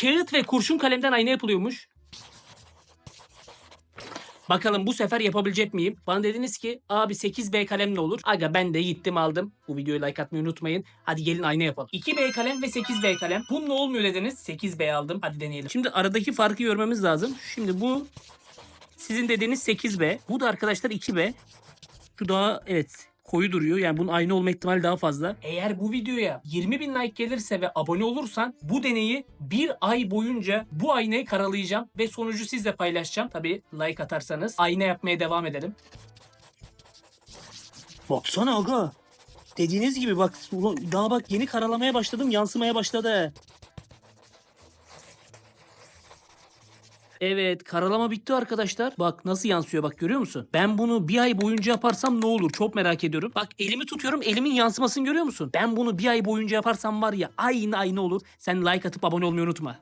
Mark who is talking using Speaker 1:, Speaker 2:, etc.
Speaker 1: Kağıt ve kurşun kalemden ayna yapılıyormuş. Bakalım bu sefer yapabilecek miyim? Bana dediniz ki abi 8B kalem ne olur? Aga ben de gittim aldım. Bu videoyu like atmayı unutmayın. Hadi gelin ayna yapalım. 2B kalem ve 8B kalem. Bununla olmuyor dediniz. 8B aldım. Hadi deneyelim. Şimdi aradaki farkı görmemiz lazım. Şimdi bu sizin dediğiniz 8B. Bu da arkadaşlar 2B. Şu daha evet koyu duruyor. Yani bunun aynı olma ihtimali daha fazla. Eğer bu videoya 20 bin like gelirse ve abone olursan bu deneyi bir ay boyunca bu aynayı karalayacağım ve sonucu sizle paylaşacağım. Tabi like atarsanız ayna yapmaya devam edelim. Baksana aga. Dediğiniz gibi bak ulan daha bak yeni karalamaya başladım yansımaya başladı. Evet karalama bitti arkadaşlar. Bak nasıl yansıyor bak görüyor musun? Ben bunu bir ay boyunca yaparsam ne olur çok merak ediyorum. Bak elimi tutuyorum elimin yansımasını görüyor musun? Ben bunu bir ay boyunca yaparsam var ya aynı aynı olur. Sen like atıp abone olmayı unutma.